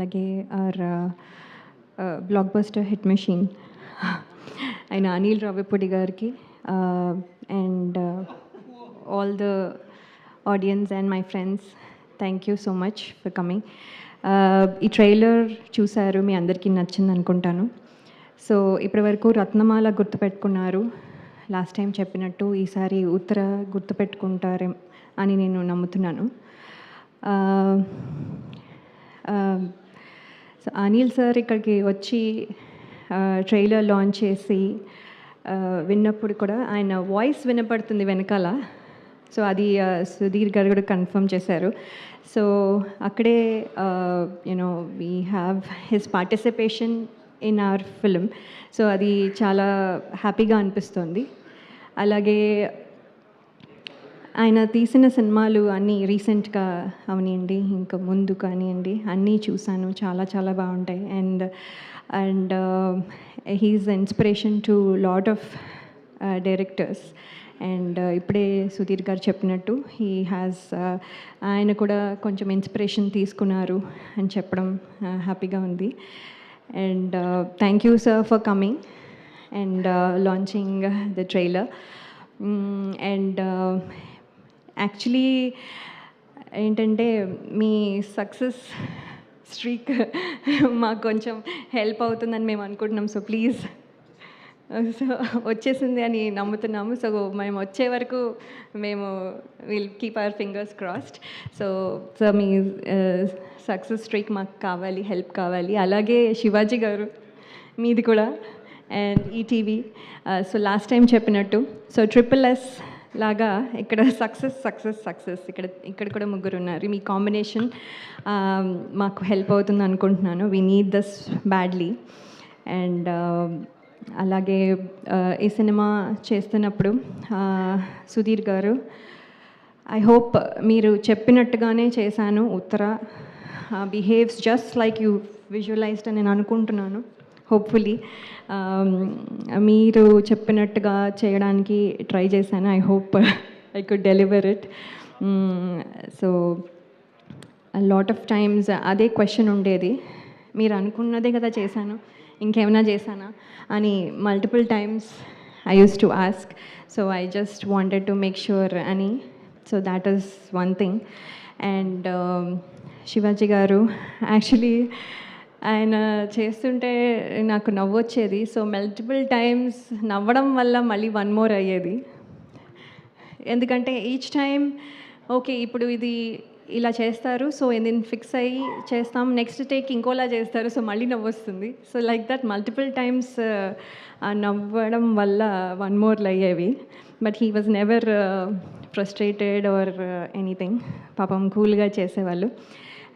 అలాగే are blockbuster hit machine ఆయన అనిల్ రావిపూడి గారికి and all the audience and my friends thank you so much for coming ఈ trailer చూశారు మీ అందరికీ నచ్చింది అనుకుంటాను. సో ఇప్పటివరకు రత్నమాల గుర్తుపెట్టుకున్నారు. లాస్ట్ టైం చెప్పినట్టు ఈసారి ఉత్తర గుర్తుపెట్టుకుంటారే అని నేను నమ్ముతున్నాను. సో అనిల్ సార్ ఇక్కడికి వచ్చి ట్రైలర్ లాంచ్ చేసి విన్నప్పుడు కూడా ఆయన వాయిస్ వినపడుతుంది వెనకాల. సో అది సుధీర్ గారు కూడా కన్ఫర్మ్ చేశారు. సో అక్కడే you know we have his participation in our film so అది చాలా హ్యాపీగా అనిపిస్తుంది. అలాగే ఆయన తీసిన సినిమాలు అన్నీ రీసెంట్గా అవనివ్వండి ఇంకా ముందు కానివ్వండి అన్నీ చూశాను. చాలా చాలా బాగుంటాయి. And and uh, he's inspiration to lot of uh, directors. And uh, ఇప్పుడే సుధీర్ గారు చెప్పినట్టు హీ హ్యాస్ ఆయన కూడా కొంచెం ఇన్స్పిరేషన్ తీసుకున్నారు అని చెప్పడం హ్యాపీగా ఉంది. And thank you sir for coming and launching the trailer and actually ఏంటంటే మీ సక్సెస్ స్ట్రీక్ మాకు కొంచెం హెల్ప్ అవుతుందని మేము అనుకుంటున్నాం. So please. సో వచ్చేసింది అని నమ్ముతున్నాము. సో మేము వచ్చే వరకు మేము will keep our fingers crossed so so me success streak మాకు కావాలి హెల్ప్ కావాలి. అలాగే శివాజీ గారు మీది కూడా. And ETV so last time చెప్పినట్టు. సో ట్రిపుల్ ఎస్ లాగా ఇక్కడ సక్సెస్ సక్సెస్ సక్సెస్. ఇక్కడ ఇక్కడ కూడా ముగ్గురు ఉన్నారు. మీ కాంబినేషన్ మాకు హెల్ప్ అవుతుంది అనుకుంటున్నాను. We need this badly and అలాగే ఈ సినిమా చేస్తున్నప్పుడు సుధీర్ గారు ఐ హోప్ మీరు చెప్పినట్టుగానే చేశాను. Uttara behaves just like you visualized అని నేను అనుకుంటున్నాను. హోప్ఫుల్లీ um, మీరు చెప్పినట్టుగా చేయడానికి ట్రై చేశాను. I hope I could deliver it so lot of times అదే క్వశ్చన్ ఉండేది. మీరు అనుకున్నదే కదా చేశాను. ఇంకేమైనా చేశానా? అని multiple times I use to ask so I just wanted to make sure అని. So that is one thing and Shivaji garu actually ఆయన చేస్తుంటే నాకు నవ్వు వచ్చేది సో మల్టిపుల్ టైమ్స్ నవ్వడం వల్ల మళ్ళీ వన్ మోర్ అయ్యేది. ఎందుకంటే ఈచ్ టైం ఓకే ఇప్పుడు ఇది ఇలా చేస్తారు. సో నేను ఫిక్స్ అయ్యి చేస్తాం. నెక్స్ట్ టేక్ ఇంకోలా చేస్తారు. సో మళ్ళీ నవ్వు వస్తుంది so like that multiple times నవ్వడం వల్ల వన్ మోర్లు అయ్యేవి. But he was never frustrated or anything పాపం కూల్గా చేసేవాళ్ళు.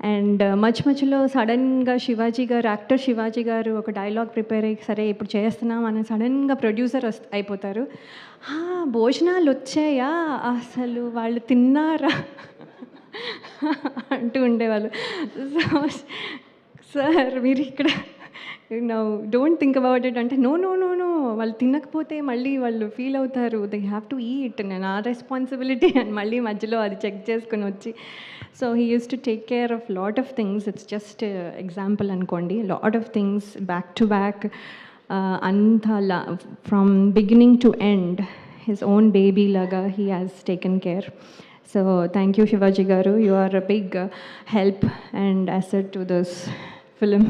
అండ్ uh, మధ్య మధ్యలో సడన్గా శివాజీ గారు యాక్టర్ శివాజీ గారు ఒక డైలాగ్ ప్రిపేర్ అయ్యి సరే ఇప్పుడు చేస్తున్నాం అని సడన్గా ప్రొడ్యూసర్ వస్ అయిపోతారు. భోజనాలు వచ్చాయా? అసలు వాళ్ళు తిన్నారా? అంటూ ఉండేవాళ్ళు. సో సార్ మీరు ఇక్కడ no don't think about it అంటే నో నో నో నో వాళ్ళు తినకపోతే మళ్ళీ వాళ్ళు ఫీల్ అవుతారు. దే హ్యావ్ టు ఈట్ నేను ఆ రెస్పాన్సిబిలిటీ అని మళ్ళీ మధ్యలో అది చెక్ చేసుకుని వచ్చి. So he use to take care of lot of things it's just example అనుకోండి. Lot of things back to back అంత from beginning to end his own baby లాగా he has taken care so thank you Shivaji garu. You are a big help and asset to this film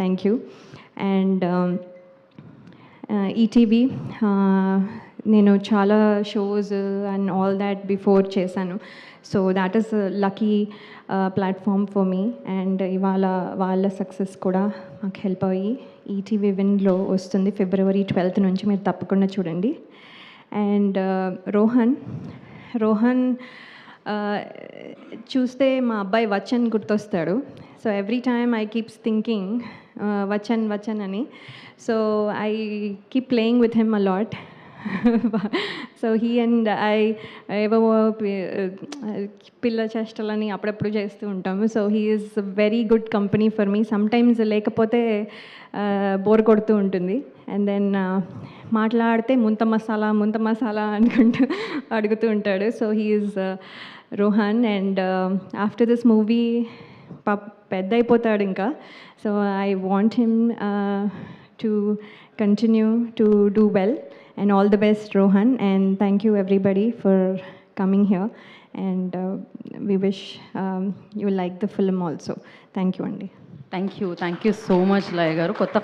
thank you and ETV నేను చాలా shows and all that before చేశాను. So that is lucky platform for me and ఇవాళ వాళ్ళ success కూడా మాకు help అయ్యి ETV విన్లో వస్తుంది. ఫిబ్రవరి twelfth నుంచి మీరు తప్పకుండా చూడండి. అండ్ రోహన్ రోహన్ చూస్తే మా అబ్బాయి Vachan గుర్తొస్తాడు. So every time I keeps thinking Vachan Vachan అని so I keep playing with him a lot so he and I ఏవో పిల్ల చేష్టలని అప్పుడప్పుడు చేస్తూ ఉంటాము. So he is very good company for me sometimes లేకపోతే బోర్ కొడుతూ ఉంటుంది. అండ్ దెన్ మాట్లాడితే ముంత మసాలా ముంత మసాలా అనుకుంటూ అడుగుతూ ఉంటాడు. So he is Rohan. And after this movie పాప పెద్ద అయిపోతాడు ఇంకా. So I want him to continue to do well and all the best Rohan and thank you everybody for coming here and we wish you like the film also thank you అండి thank you thank you so much Laya garu. కొత్త